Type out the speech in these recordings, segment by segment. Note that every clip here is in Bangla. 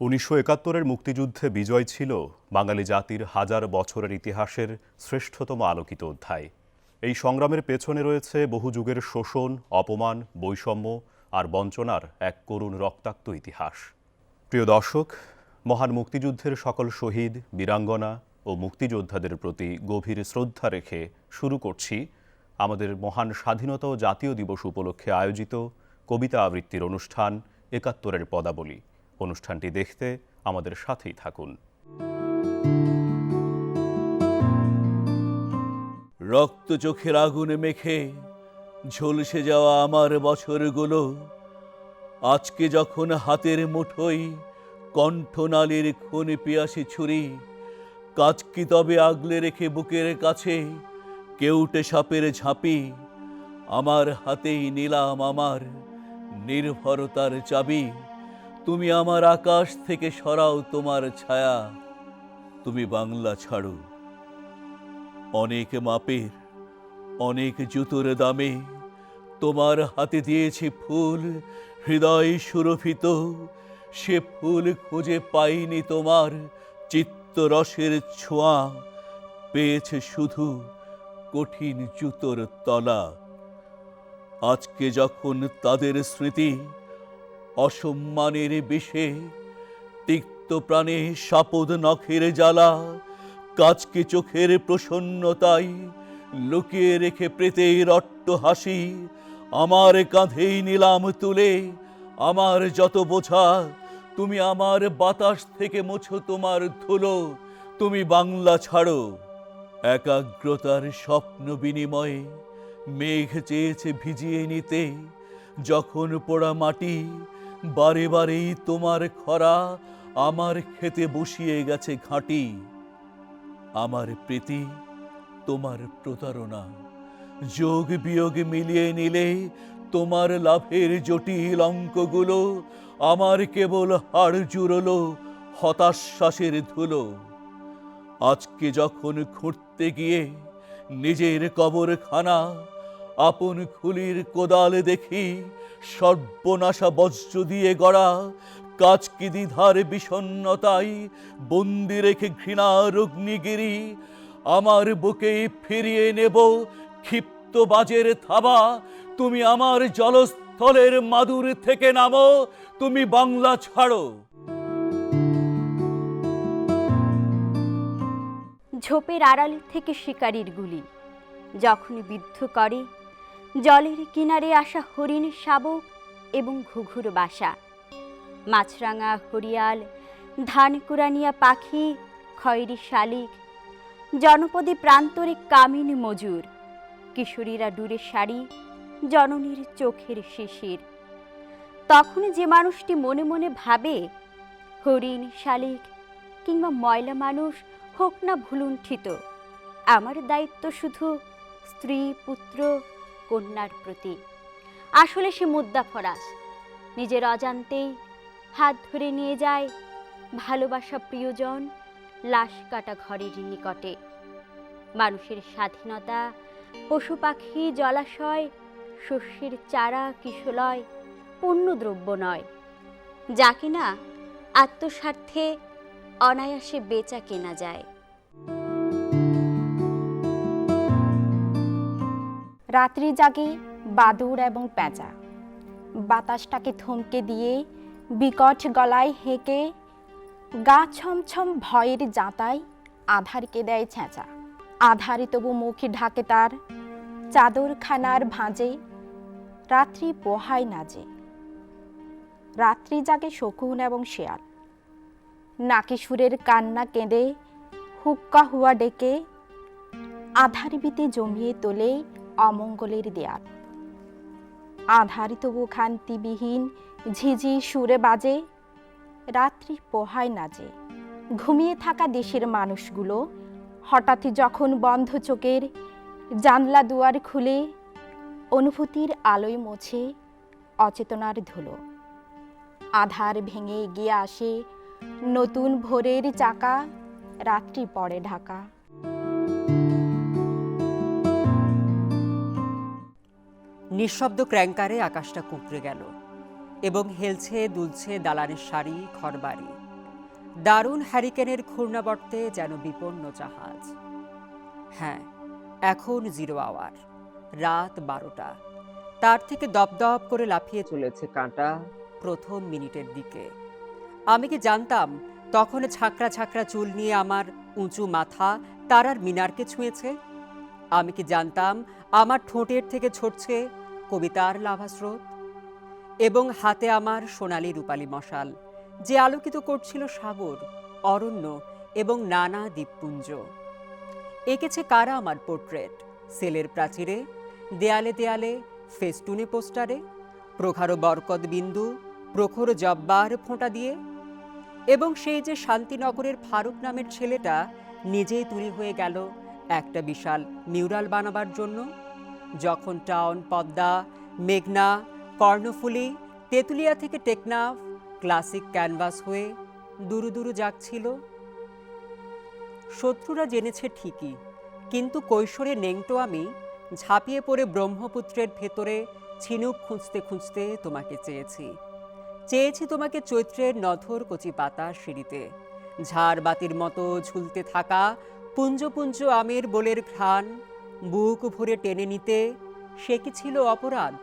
উনিশশো একাত্তরের মুক্তিযুদ্ধে বিজয় ছিল বাঙালি জাতির হাজার বছরের ইতিহাসের শ্রেষ্ঠতম আলোকিত অধ্যায়। এই সংগ্রামের পেছনে রয়েছে বহু যুগের শোষণ, অপমান, বৈষম্য আর বঞ্চনার এক করুণ রক্তাক্ত ইতিহাস। প্রিয় দর্শক, মহান মুক্তিযুদ্ধের সকল শহীদ, বীরাঙ্গনা ও মুক্তিযোদ্ধাদের প্রতি গভীর শ্রদ্ধা রেখে শুরু করছি আমাদের মহান স্বাধীনতা ও জাতীয় দিবস উপলক্ষে আয়োজিত কবিতা আবৃত্তির অনুষ্ঠান একাত্তরের পদাবলী। অনুষ্ঠানটি দেখতে আমাদের সাথেই থাকুন। রক্ত চোখের আগুনে মেখে ঝলসে যাওয়া আমার বছরগুলো। আজকে যখন হাতের মুঠোয় কণ্ঠনালীর খুন পিয়াসি ছুরি, কাজ কি তবে আগলে রেখে বুকের কাছে কেউটে সাপের ঝাঁপি? আমার হাতেই নিলাম আমার নির্ভরতার চাবি। তুমি আমার আকাশ থেকে সরাও তোমার ছায়া। তুমি বাংলা ছাড়ো। অনেক মাপের, অনেক জুতোর দামে তোমার হাতে দিয়েছি ফুল। হৃদয় সুরভিত, সে ফুল খুঁজে পাইনি তোমার চিত্তরসের ছোঁয়া। পেয়েছে শুধু কঠিন জুতোর তলা। আজকে যখন তাদের স্মৃতি অসম্মানের বিষে, তিক্ত প্রাণে সাপদ নখের জ্বালা কাজকে চোখের প্রসন্নতাই লুকিয়ে রেখে প্রেতের অট্ট হাসি, আমার কাঁধেই নিলাম তুলে, আমার যত বোঝা, তুমি আমার বাতাস থেকে মোছো তোমার ধুলো, তুমি বাংলা ছাড়ো। একাগ্রতার স্বপ্ন বিনিময়ে মেঘ চেয়েছে ভিজিয়ে নিতে, যখন পোড়া মাটি বারে বারেই তোমার খরা আমার খেতে বসিয়ে গেছে ঘাঁটি। আমার প্রীতি, তোমার প্রতারণা। যোগ বিয়োগ মিলিয়ে নিলে তোমার লাভের জটিল অঙ্কগুলো আমার কেবল হাড় জুড়লো হতাশ্বাসের ধুলো। আজকে যখন খুঁড়তে গিয়ে নিজের কবরখানা আপন খুলির কোদাল দেখি, সর্বনাশা বজ্র দিয়ে গড়া কাজ কি দ্বিধার বিষণ্নতাই বন্দি রেখে ঘৃণার অগ্নিগিরি আমার বুকে ফিরিয়ে নেব ক্ষিপ্ত বাজের থাবা, তুমি আমার জলস্থলের মাদুর থেকে নামো, তুমি বাংলা ছাড়ো। ঝোপের আড়াল থেকে শিকারির গুলি যখন বিদ্ধ করে জলের কিনারে আসা হরিণ শাবক এবং ঘুঘুর বাসা। মাছরাঙা হরিয়াল, ধান কুড়ানিয়া পাখি, খয়েরি শালিক, জনপদে প্রান্তরে কামিন মজুর, কিশোরীরা ডুরে শাড়ি, জননীর চোখের শিশির। তখন যে মানুষটি মনে মনে ভাবে, হরিণ, শালিক কিংবা ময়লা মানুষ হোক না ভুলুণ্ঠিত, আমার দায়িত্ব শুধু স্ত্রী, পুত্র কন্যার প্রতি। আসলে সে মুদ্রা ফরাস। নিজের অজান্তেই হাত ধরে নিয়ে যায় ভালোবাসা প্রিয়জন লাশ কাটা ঘরের নিকটে। মানুষের স্বাধীনতা, পশু পাখি, জলাশয়, শস্যের চারা, কিশলয় পণ্যদ্রব্য নয়। যা কিনা আত্মস্বার্থে অনায়াসে বেচা কেনা যায়। রাত্রি জাগে বাদুর এবং পেঁচা বাতাসটাকে থমকে দিয়ে বিকট গলায় হেঁকে গা ছমছম ভয়ের জাঁতায় আধারকে দেয় ছেঁচা। আধারে তবু মুখে ঢাকে তার চাদরখানার ভাঁজে রাত্রি পোহায় নাজে। রাত্রি জাগে শকুন এবং শেয়াল। নাকি সুরের কান্না কেঁদে হুক্কা হুয়া ডেকে আধার বিতে জমিয়ে তোলে অমঙ্গলের দেয়াল। আধার তবু খান্তিবিহীন ঝিঝি সুরে বাজে, রাত্রি পোহায় নাজে ঘুমিয়ে থাকা দেশের মানুষগুলো হঠাৎ যখন বন্ধ চোখের জানলা দুয়ার খুলে, অনুভূতির আলোয় মোছে অচেতনার ধুলো। আধার ভেঙে এগিয়ে আসে নতুন ভোরের চাকা, রাত্রি পড়ে ঢাকা। নিঃশব্দ ক্র্যাঙ্কারে আকাশটা কুঁকড়ে গেল এবং হেলছে, দুলছে দালানের শাড়ি, ঘরবাড়ি। দারুণ হ্যারিকেনের ঘূর্ণাবর্তে যেন বিপন্ন জাহাজ। হ্যাঁ এখন জিরো আওয়ার, রাত বারোটা। তার থেকে দপদপ করে লাফিয়ে চলেছে কাঁটা প্রথম মিনিটের দিকে। আমি কি জানতাম তখন ছাকরা ছাকরা চুল নিয়ে আমার উঁচু মাথা তারার মিনারকে ছুঁয়েছে? আমি কি জানতাম আমার ঠোঁটের থেকে ছড়ছে কবিতার লাভাস্রোত এবং হাতে আমার সোনালি রূপালী মশাল, যে আলোকিত করছিল সাগর, অরণ্য এবং নানা দ্বীপপুঞ্জ। এঁকেছে কারা আমার পোর্ট্রেট? সেলের প্রাচীরে, দেয়ালে দেয়ালে, ফেস্টুনে পোস্টারে প্রখারো বরকত বিন্দু, প্রখর জব্বার ফোঁটা দিয়ে এবং সেই যে শান্তিনগরের ফারুক নামের ছেলেটা নিজেই তৈরি হয়ে গেল একটা বিশাল মিউরাল বানাবার জন্য। যখন টাউন, পদ্মা, মেঘনা, কর্ণফুলী, তেঁতুলিয়া থেকে টেকনাফ, ক্লাসিক ক্যানভাস হয়ে দুরু দুরু যাচ্ছিল। শত্রুরা জেনেছে ঠিকই, কিন্তু কৈশোরে নেংটো আমি ঝাঁপিয়ে পড়ে ব্রহ্মপুত্রের ভেতরে ছিনুক খুঁজতে খুঁজতে তোমাকে চেয়েছি। চেয়েছি তোমাকে চৈত্রের নথর কচি পাতা সিঁড়িতে ঝাড় বাতির মতো ঝুলতে থাকা পুঞ্জ পুঞ্জ আমের বোলের ঘ্রাণ বুক ভরে টেনে নিতে, সে কি ছিল অপরাধ?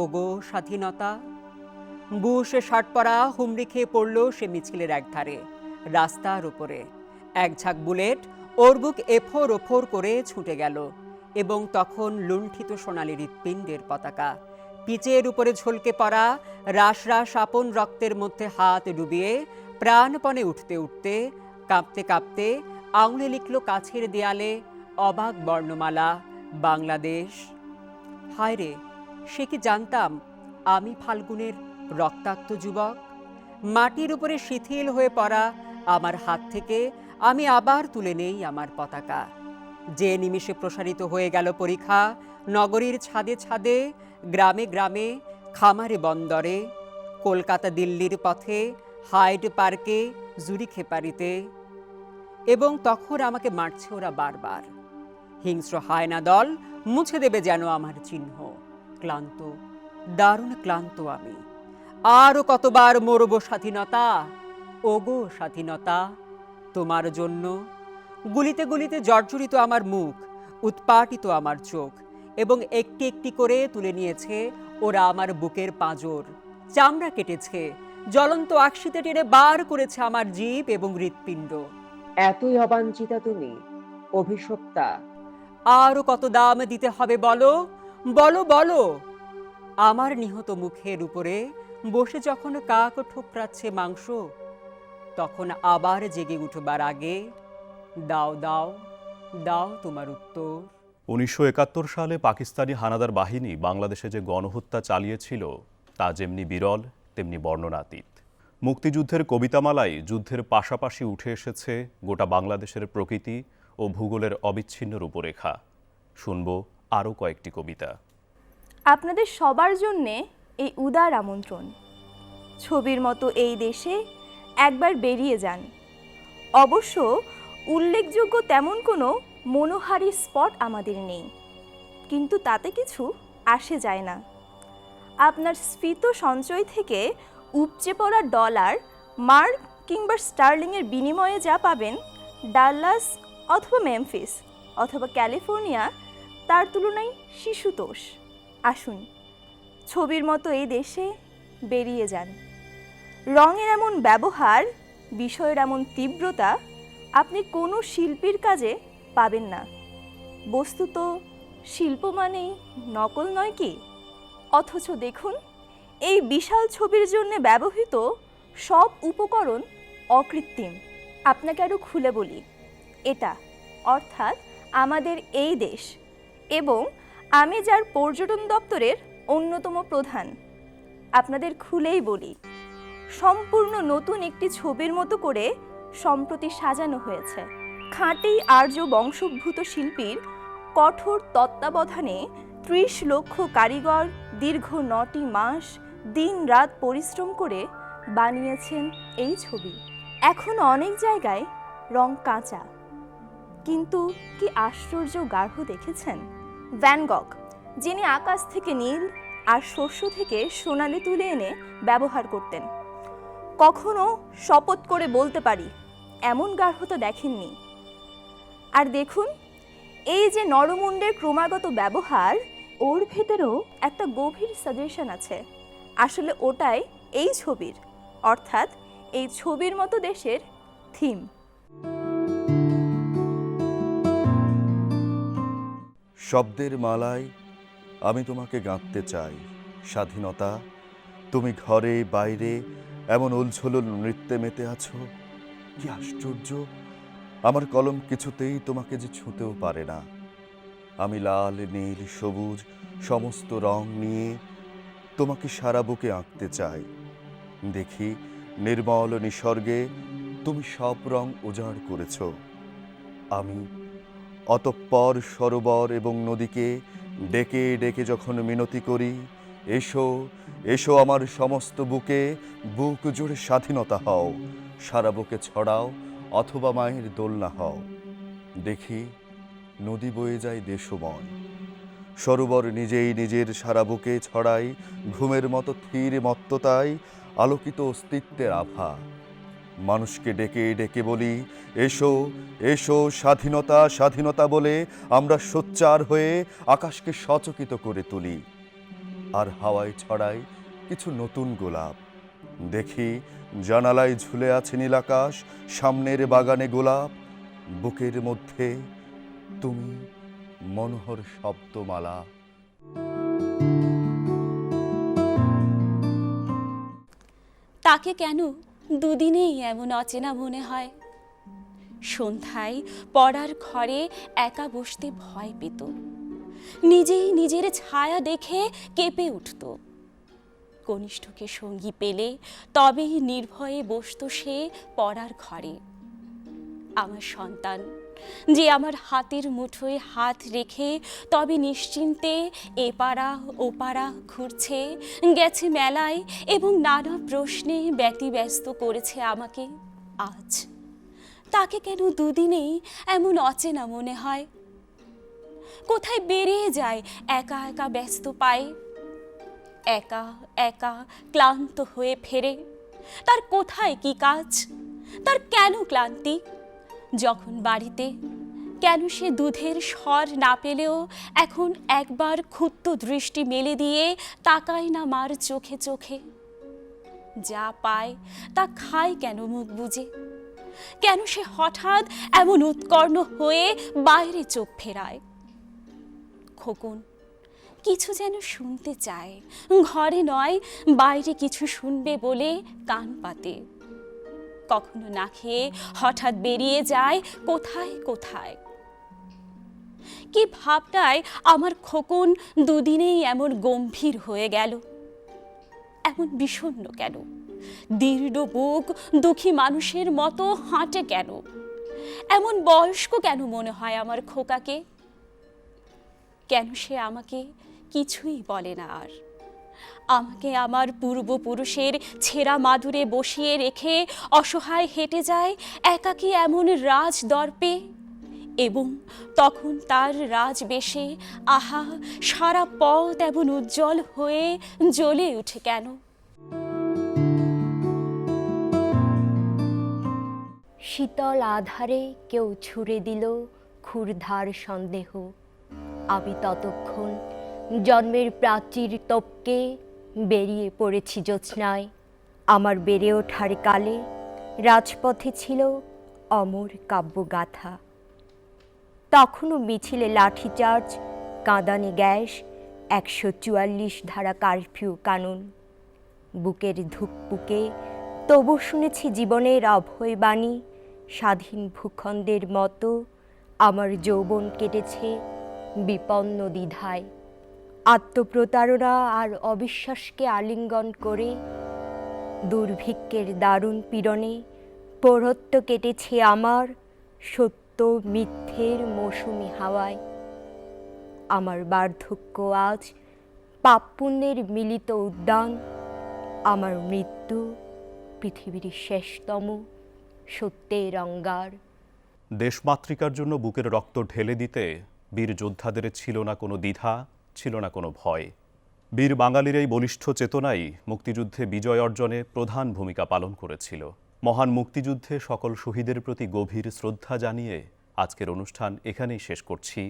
ওগো স্বাধীনতা। বুসে শার্ট পরা হুমড়ি খেয়ে পড়ল সে মিছিলের একধারে, রাস্তার উপরে। এক ঝাঁক বুলেট ওর বুক এফোর ওফোর করে ছুটে গেল এবং তখন লুণ্ঠিত সোনালি হৃৎপিণ্ডের পতাকা, পিচের উপরে ঝলকে পড়া রাস রাস আপন রক্তের মধ্যে হাত ডুবিয়ে প্রাণপণে উঠতে উঠতে কাঁপতে কাঁপতে আঙুলে লিখল কাছের দেয়ালে অবাক বর্ণমালা, বাংলাদেশ। হায় রে সে কি জানতাম আমি ফাল্গুনের রক্তাক্ত যুবক? মাটির উপরে শিথিল হয়ে পড়া আমার হাত থেকে আমি আবার তুলে নেই আমার পতাকা। যে নিমিষে প্রসারিত হয়ে গেল পরীক্ষা, নগরীর ছাদে ছাদে, গ্রামে গ্রামে, খামারে বন্দরে, কলকাতা দিল্লির পথে, হাইড পার্কে জুরি খেপারিতে এবং তখন আমাকে মারছে ওরা বারবার। হিংস্র হায়না দল মুছে দেবে যেন আমার চিহ্ন। ক্লান্ত, দারুণ ক্লান্ত আমি। আরও কতবার মরব স্বাধীনতা? ওগো স্বাধীনতা, তোমার জন্য। গুলিতে গুলিতে জর্জরিত আমার মুখ, উৎপাটিত আমার চোখ, এবং একটি একটি করে তুলে নিয়েছে ওরা আমার বুকের পাঁজর। চামড়া কেটেছে, জ্বলন্ত আকশিতে টেনে বার করেছে আমার জীব এবং হৃৎপিণ্ড। এতই অবাঞ্ছিতা তুমি, অভিশপ্তা আরও কত দাম দিতে হবে বলো? বলো বলো। আমার নিহত মুখের উপরে বসে যখন কাক ঠোকরাচ্ছে মাংস, তখন আবার জেগে উঠবার আগে দাও দাও দাও তোমার উত্তর। উনিশশো একাত্তর সালে পাকিস্তানি হানাদার বাহিনী বাংলাদেশে যে গণহত্যা চালিয়েছিল, তা যেমনি বিরল, তেমনি বর্ণনাতীত। মুক্তিযুদ্ধের কবিতামালায় যুদ্ধের পাশাপাশি উঠে এসেছে গোটা বাংলাদেশের প্রকৃতি ও ভূগোলের অবিচ্ছিন্ন রূপরেখা। শুনব আরও কয়েকটি কবিতা। আপনাদের সবার জন্যে এই উদার আমন্ত্রণ। ছবির মতো এই দেশে একবার বেরিয়ে যান। অবশ্য উল্লেখযোগ্য তেমন কোনো মনোহারী স্পট আমাদের নেই। কিন্তু তাতে কিছু আসে যায় না। আপনার স্ফীত সঞ্চয় থেকে উপচে পড়া ডলার, মার্ক কিংবা স্টার্লিংয়ের বিনিময়ে যা পাবেন ডাল্লাস অথবা মেমফিস অথবা ক্যালিফোর্নিয়া তার তুলনায় শিশুতোষ। আসুন, ছবির মতো এই দেশে বেরিয়ে যান। রঙের এমন ব্যবহার, বিষয়ের এমন তীব্রতা আপনি কোনো শিল্পীর কাজে পাবেন না। বস্তুত শিল্প মানেই নকল নয় কি? অথচ দেখুন, এই বিশাল ছবির জন্য ব্যবহৃত সব উপকরণ অকৃত্রিম। আপনাকে আরও খুলে বলি এটা, অর্থাৎ আমাদের এই দেশ এবং আমি যার পর্যটন দপ্তরের অন্যতম প্রধান। আপনাদের খুলেই বলি, সম্পূর্ণ নতুন একটি ছবির মতো করে সম্প্রতি সাজানো হয়েছে। খাঁটি আর্য বংশোদ্ভূত শিল্পীর কঠোর তত্ত্বাবধানে ত্রিশ লক্ষ কারিগর দীর্ঘ নটি মাস দিন রাত পরিশ্রম করে বানিয়েছেন এই ছবি। এখন অনেক জায়গায় রং কাঁচা। কিন্তু কি আশ্চর্য গাঢ় দেখেছেন? ভ্যানগক যিনি আকাশ থেকে নীল আর শস্য থেকে সোনালি তুলে এনে ব্যবহার করতেন। কখনো শপথ করে বলতে পারি, এমন গার্হ তো দেখেননি। আর দেখুন, এই যে নরমুণ্ডের ক্রমাগত ব্যবহার, ওর ভেতরেও একটা গভীর সাজেশন আছে। আসলে ওটাই এই ছবির, অর্থাৎ এই ছবির মতো দেশের থিম শব্দের মালায় আমি তোমাকে গাঁথতে চাই। স্বাধীনতা, তুমি ঘরে, বাইরে, এমন উলঝুল নৃত্যে মেতে আছো? কি আশ্চর্য! আমার কলম কিছুতেই তোমাকে যে ছুঁতেও পারে না। আমি লাল, নীল, সবুজ, সমস্ত রং নিয়ে তোমাকে সারা বুকে আঁকতে চাই। দেখি, নির্মল নিসর্গে তুমি সব রং উজাড় করেছ। আমি অতঃপর সরোবর এবং নদীকে ডেকে ডেকে যখন মিনতি করি, এসো এসো আমার সমস্ত বুকে, বুক জুড়ে স্বাধীনতা হও, সারা বুকে ছড়াও, অথবা মায়ের দোলনা হও। দেখি, নদী বয়ে যায় দেশময়। সরোবর নিজেই নিজের সারা বুকে ছড়াই, ঘুমের মতো ধীর মত্ততায় আলোকিত অস্তিত্বের আভা। মানুষকে ডেকে ডেকে বলি, এসো এসো স্বাধীনতা স্বাধীনতা বলে আমরা সোচ্চার হয়ে আকাশকে সচকিত করে তুলি। আর হাওয়ায় ছড়াই কিছু নতুন গোলাপ। দেখি, জানালায় ঝুলে আছে নীল আকাশ, সামনের বাগানে গোলাপ। বুকের মধ্যে তুমি মনোহর শব্দমালা। তাকে কেন দুদিনেই এমন অচেনা মনে হয়। সন্ধ্যায় পড়ার ঘরে একা বসতে ভয় পেত। নিজেই নিজের ছায়া দেখে কেঁপে উঠত। কনিষ্ঠকে সঙ্গী পেলে তবেই নির্ভয়ে বসত সে পড়ার ঘরে। আমার সন্তান যে আমার হাতের মুঠোয় হাত রেখে তবে নিশ্চিন্তে এপাড়া ওপাড়া ঘুরছে, গেছে মেলায় এবং নানা প্রশ্নে ব্যতিব্যস্ত করেছে আমাকে আজ। তাকে কেন দুদিনেই এমন অচেনা মনে হয়? কোথায় বেরিয়ে যায় একা একা ব্যস্ত পায়ে? একা একা ক্লান্ত হয়ে ফেরে, তার কোথায় কি কাজ? তার কেন ক্লান্তি? যখন বাড়িতে, কেন সে দুধের স্বর না পেলেও এখন একবার ক্ষুদ্র দৃষ্টি মেলে দিয়ে তাকায় না মার চোখে চোখে। যা পায় তা খায় কেন মুখ বুঝে কেন সে হঠাৎ এমন উৎকর্ণ হয়ে বাইরে চোখ ফেরায়? খোকন, কিছু যেন শুনতে চায়। ঘরে নয়, বাইরে কিছু শুনবে বলে কান পাতে। কখনো না খেয়ে হঠাৎ বেরিয়ে যায় কোথায় কোথায়? কি ভাবটায় আমার খোকন দুদিনেই এমন গম্ভীর হয়ে গেল? এমন বিষণ্ণ কেন? দীর্ঘ বুক দুঃখী মানুষের মতো হাঁটে কেন? এমন বয়স্ক কেন মনে হয় আমার খোকাকে? কেন সে আমাকে কিছুই বলে না আর? আমাকে আমার পূর্বপুরুষের ছেঁড়া মাদুরে বসিয়ে রেখে অসহায় হেঁটে যায় একাকী এমন রাজ দর্পে। এবং তখন তার রাজ বেশে আহা, সারা পথ এমন উজ্জ্বল হয়ে জ্বলে উঠে কেন? শীতল আধারে কেউ ছুঁড়ে দিল ক্ষুরধার সন্দেহ। আমি ততক্ষণ জন্মের প্রাচীর তপকে বেরিয়ে পড়েছি জ্যোৎস্নায়। আমার বেড়ে ওঠার কালে রাজপথে ছিল অমর কাব্যগাথা। তখনও মিছিলে লাঠিচার্জ কাঁদানে গ্যাস, একশো চুয়াল্লিশ ধারা কারফিউ কানুন। বুকের ধুকপুকে তবু শুনেছি জীবনের অভয় বাণী। স্বাধীন ভূখণ্ডের মতো আমার যৌবন কেটেছে বিপন্ন দ্বিধায়। আত্মপ্রতারণা আর অবিশ্বাসকে আলিঙ্গন করে দুর্ভিক্ষের দারুণ পীড়নে পৌরত্ব কেটেছে আমার সত্য মিথ্যের মৌসুমি হাওয়ায়। আমার বার্ধক্য আজ পাপপুণ্যের মিলিত উদ্যান। আমার মৃত্যু পৃথিবীর শেষতম সত্যের অঙ্গার। দেশমাতৃকার জন্য বুকের রক্ত ঢেলে দিতে বীর যোদ্ধাদের ছিল না কোনো দ্বিধা। ছিল না কোনো ভয়। বীর বাঙালির এই বলিষ্ঠ চেতনাই মুক্তিযুদ্ধে বিজয় অর্জনে প্রধান ভূমিকা পালন করেছিল। মহান মুক্তিযুদ্ধে সকল শহীদের প্রতি গভীর শ্রদ্ধা জানিয়ে আজকের অনুষ্ঠান এখানেই শেষ করছি।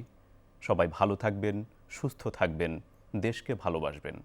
সবাই ভালো থাকবেন, সুস্থ থাকবেন, দেশকে ভালোবাসবেন।